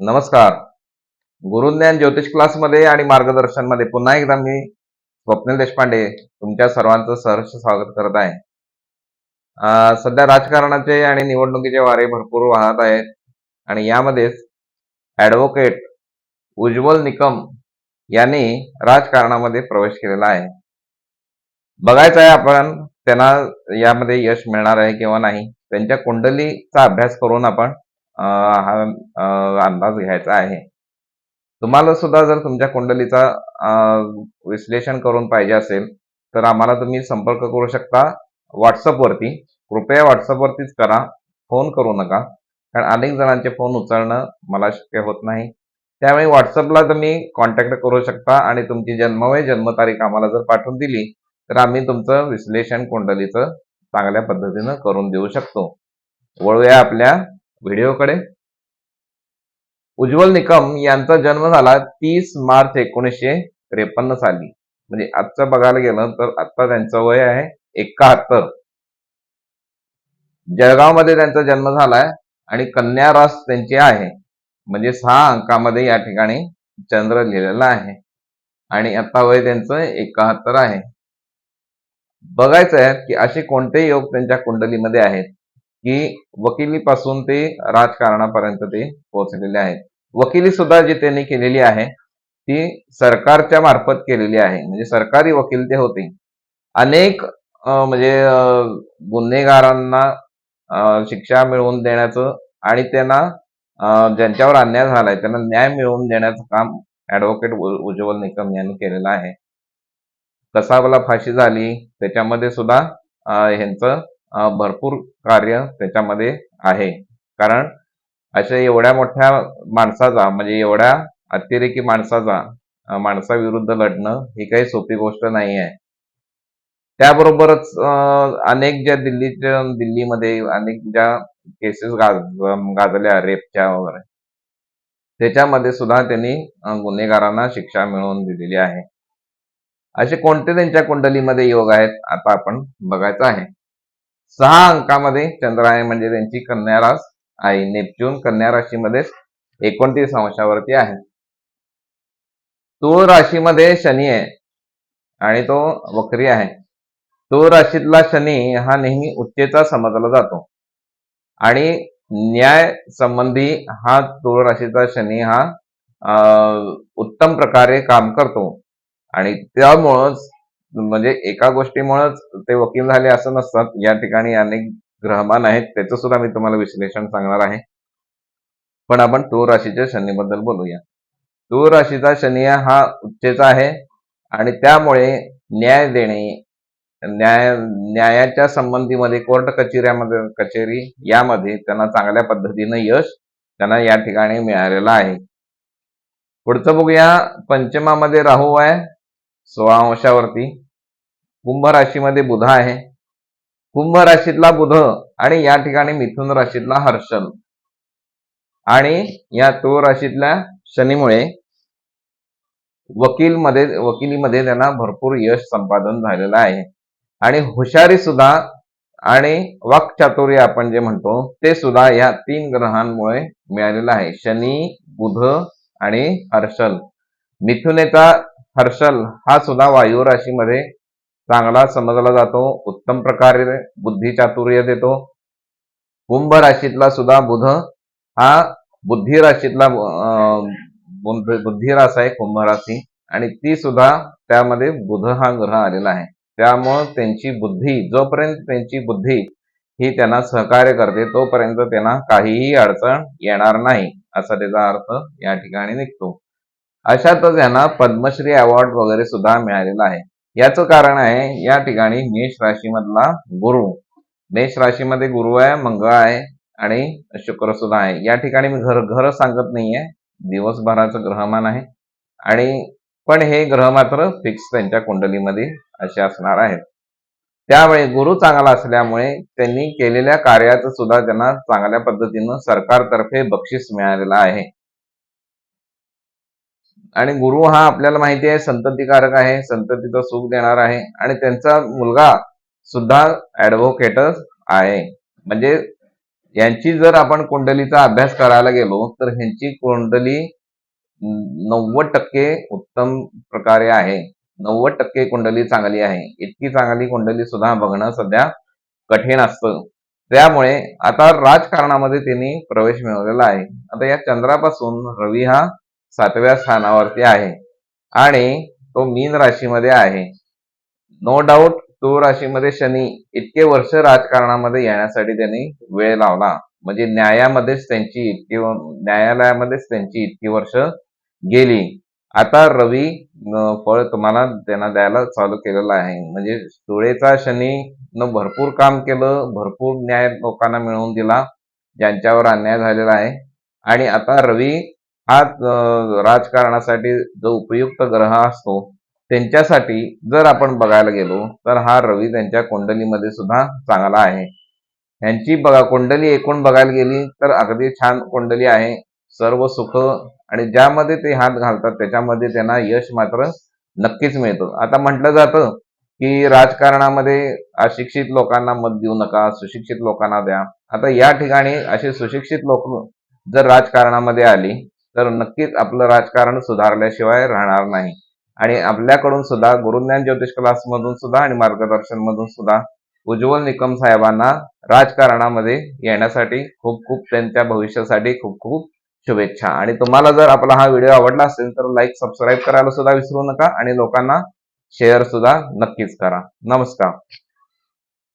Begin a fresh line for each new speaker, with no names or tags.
नमस्कार. गुरुज्ञान ज्योतिष क्लासमध्ये आणि मार्गदर्शनमध्ये पुन्हा एकदा मी स्वप्नील देशपांडे तुमच्या सर्वांचं सहर्ष स्वागत करत आहे. सध्या राजकारणाचे आणि निवडणुकीचे वारे भरपूर वाहत आहेत आणि यामध्येच ॲडव्होकेट उज्ज्वल निकम यांनी राजकारणामध्ये प्रवेश केलेला आहे. बघायचं आहे आपण त्यांना यामध्ये यश मिळणार आहे किंवा नाही. त्यांच्या कुंडलीचा अभ्यास करून आपण हा अंदाज घ्यायचा आहे. तुम्हाला सुद्धा जर तुमच्या कुंडलीचा विश्लेषण करून पाहिजे असेल तर आम्हाला तुम्ही संपर्क करू शकता व्हॉट्सअपवरती कृपया व्हॉट्सअपवरतीच करा. फोन करू नका. कारण अनेक जणांचे फोन उचलणं मला शक्य होत नाही. त्यामुळे व्हॉट्सअपला तुम्ही कॉन्टॅक्ट करू शकता आणि तुमची जन्मवय जन्मतारीख आम्हाला जर पाठवून दिली तर आम्ही तुमचं विश्लेषण कुंडलीचं चांगल्या पद्धतीनं करून देऊ शकतो. वळूया आपल्या व्हिडिओकडे. उज्ज्वल निकम यांचा जन्म झाला तीस मार्च एकोणीसशे त्रेपन्न साली. म्हणजे आजचं बघायला गेलं तर आता त्यांचं वय आहे एकाहत्तर. जळगावमध्ये त्यांचा जन्म झालाय आणि कन्या रास त्यांची आहे. म्हणजे सहा अंकामध्ये या ठिकाणी चंद्र लिहिलेला आहे. आणि आता वय त्यांचं एकाहत्तर आहे. बघायचं आहे की असे कोणते योग त्यांच्या कुंडलीमध्ये आहेत? की वकिलीपासून ते राजकारणापर्यंत ते पोहोचलेले आहेत. वकिली सुद्धा जी त्यांनी केलेली आहे ती सरकारच्या मार्फत केलेली आहे. म्हणजे सरकारी वकील ते होते. अनेक म्हणजे गुन्हेगारांना शिक्षा मिळवून देण्याचं आणि त्यांना ज्यांच्यावर अन्याय झालाय त्यांना न्याय मिळवून देण्याचं काम ऍडव्होकेट उज्ज्वल निकम यांनी केलेलं आहे. कसाबला फाशी झाली त्याच्यामध्ये सुद्धा ह्यांचं भरपूर कार्य त्याच्यामध्ये आहे. कारण अशा एवढ्या मोठ्या माणसाचा म्हणजे एवढ्या अतिरेकी माणसाचा माणसाविरुद्ध लढणं ही काही सोपी गोष्ट नाही आहे त्याबरोबरच अनेक ज्या दिल्लीच्या दिल्लीमध्ये अनेक ज्या केसेस गाज गाजल्या रेपच्या वगैरे त्याच्यामध्ये सुद्धा त्यांनी गुन्हेगारांना शिक्षा मिळवून दिलेली आहे. असे कोणते त्यांच्या कुंडलीमध्ये योग आहेत आता आपण बघायचं आहे. सहा अंकामध्ये चंद्र आहे म्हणजे त्यांची कन्या रास आहे. नेपच्यून कन्या राशीमध्ये एकोणतीस अंशावरती आहे. तूळ राशीमध्ये शनी आहे आणि तो वक्री आहे. तूळ राशीतला शनी हा नेहमी उच्चेचा समजला जातो. आणि न्याय संबंधी हा तूळ राशीचा शनी हा अं, उत्तम प्रकारे काम करतो. आणि त्यामुळंच म्हणजे एका गोष्टीमुळेच ते वकील झाले असं नसतात या ठिकाणी अनेक ग्रहमान आहेत त्याचं सुद्धा मी तुम्हाला विश्लेषण सांगणार आहे. पण आपण तूर राशीच्या शनीबद्दल बोलूया. तूर राशीचा शनी हा उच्चेचा आहे आणि त्यामुळे न्याय देणे न्याय न्यायाच्या संबंधीमध्ये कोर्ट कचेऱ्यामध्ये कचेरी यामध्ये त्यांना चांगल्या पद्धतीनं यश त्यांना या ठिकाणी मिळालेलं आहे. पुढचं बघूया पंचमामध्ये राहू आहे. सोळा अंशावरती कुंभ राशीमध्ये बुध आहे. कुंभ राशीतला बुध आणि या ठिकाणी मिथुन राशीतला हर्षल. आणि या तो राशीतल्या शनीमुळे वकील मध्ये वकिलीमध्ये त्यांना भरपूर यश संपादन झालेलं आहे. आणि हुशारी सुद्धा आणि वाक्चातुर्य आपण जे म्हणतो ते सुद्धा या तीन ग्रहांमुळे मिळालेलं आहे. शनी बुध आणि हर्षल. मिथुनेचा हर्षल हा सुद्धा वायू राशीमध्ये चांगला समजला जातो. उत्तम प्रकारे बुद्धी चातुर्य देतो. कुंभ राशीतला सुद्धा बुध हा बुद्धी राशीतला अं, बुद्ध- बुद्धी रास आहे कुंभ राशी. आणि ती सुद्धा त्यामध्ये बुध हा ग्रह आलेला आहे. त्यामुळं त्यांची बुद्धी जोपर्यंत त्यांची बुद्धी ही त्यांना सहकार्य करते तोपर्यंत त्यांना काहीही अडचण येणार नाही असा त्याचा अर्थ या ठिकाणी निघतो. अशातच यांना पद्मश्री अवॉर्ड वगैरे सुद्धा मिळालेला आहे. याचं कारण आहे या ठिकाणी मेष राशीमधला गुरु. मेष राशीमध्ये गुरु आहे मंगळ आहे आणि शुक्र सुद्धा आहे. या ठिकाणी मी घर घर सांगत नाहीये. दिवसभराचं ग्रहमान आहे. आणि पण हे ग्रह मात्र फिक्स त्यांच्या कुंडलीमध्ये असे असणार आहेत. त्यावेळी गुरु चांगला असल्यामुळे त्यांनी केलेल्या कार्याचं सुद्धा त्यांना चांगल्या पद्धतीनं सरकारतर्फे बक्षीस मिळालेलं आहे. आणि गुरु हा आपल्याला माहिती आहे संततीकारक आहे संततीचं सुख देणार आहे आणि त्यांचा मुलगा सुद्धा ऍडव्होकेटच आहे. म्हणजे यांची जर आपण कुंडलीचा अभ्यास करायला गेलो तर ह्यांची कुंडली नव्वद टक्के उत्तम प्रकारे आहे. नव्वद टक्के कुंडली चांगली आहे. इतकी चांगली कुंडली सुद्धा बघणं सध्या कठीण असतं. त्यामुळे आता राजकारणामध्ये त्यांनी प्रवेश मिळवलेला आहे. आता या चंद्रापासून रवी हा सातव्या स्थानावरती आहे. आणि तो मीन राशीमध्ये आहे. नो डाऊट तो राशीमध्ये शनी इतके वर्ष राजकारणामध्ये येण्यासाठी त्यांनी वेळ लावला. म्हणजे न्यायामध्येच त्यांची इतकी न्यायालयामध्येच त्यांची इतकी वर्ष गेली. आता रवी फळ तुम्हाला त्यांना द्यायला चालू केलेलं आहे. म्हणजे सुळेचा शनी न भरपूर काम केलं भरपूर न्याय लोकांना मिळवून दिला ज्यांच्यावर अन्याय झालेला आहे. आणि आता रवी हा राजकारणासाठी जो उपयुक्त ग्रह असतो त्यांच्यासाठी जर आपण बघायला गेलो तर हा रवी त्यांच्या कुंडलीमध्ये सुद्धा चांगला आहे. ह्यांची बघा कुंडली एकूण बघायला गेली तर अगदी छान कुंडली आहे. सर्व सुख आणि ज्यामध्ये ते हात घालतात त्याच्यामध्ये त्यांना यश मात्र नक्कीच मिळतं. आता म्हटलं जातं की राजकारणामध्ये अशिक्षित लोकांना मत देऊ नका सुशिक्षित लोकांना द्या. आता या ठिकाणी अशी सुशिक्षित लोक जर राजकारणामध्ये आली तर नक्कीच आपलं राजकारण सुधारल्याशिवाय राहणार नाही. आणि आपल्याकडून सुद्धा गुरुज्ञान ज्योतिष क्लास मधून सुद्धा आणि मार्गदर्शन मधून सुद्धा उज्ज्वल निकम साहेबांना राजकारणामध्ये येण्यासाठी खूप खूप त्यांच्या भविष्यासाठी खूप खूप शुभेच्छा. आणि तुम्हाला जर आपला हा व्हिडिओ आवडला असेल तर लाईक सबस्क्राईब करायला सुद्धा विसरू नका आणि लोकांना शेअर सुद्धा नक्कीच करा. नमस्कार.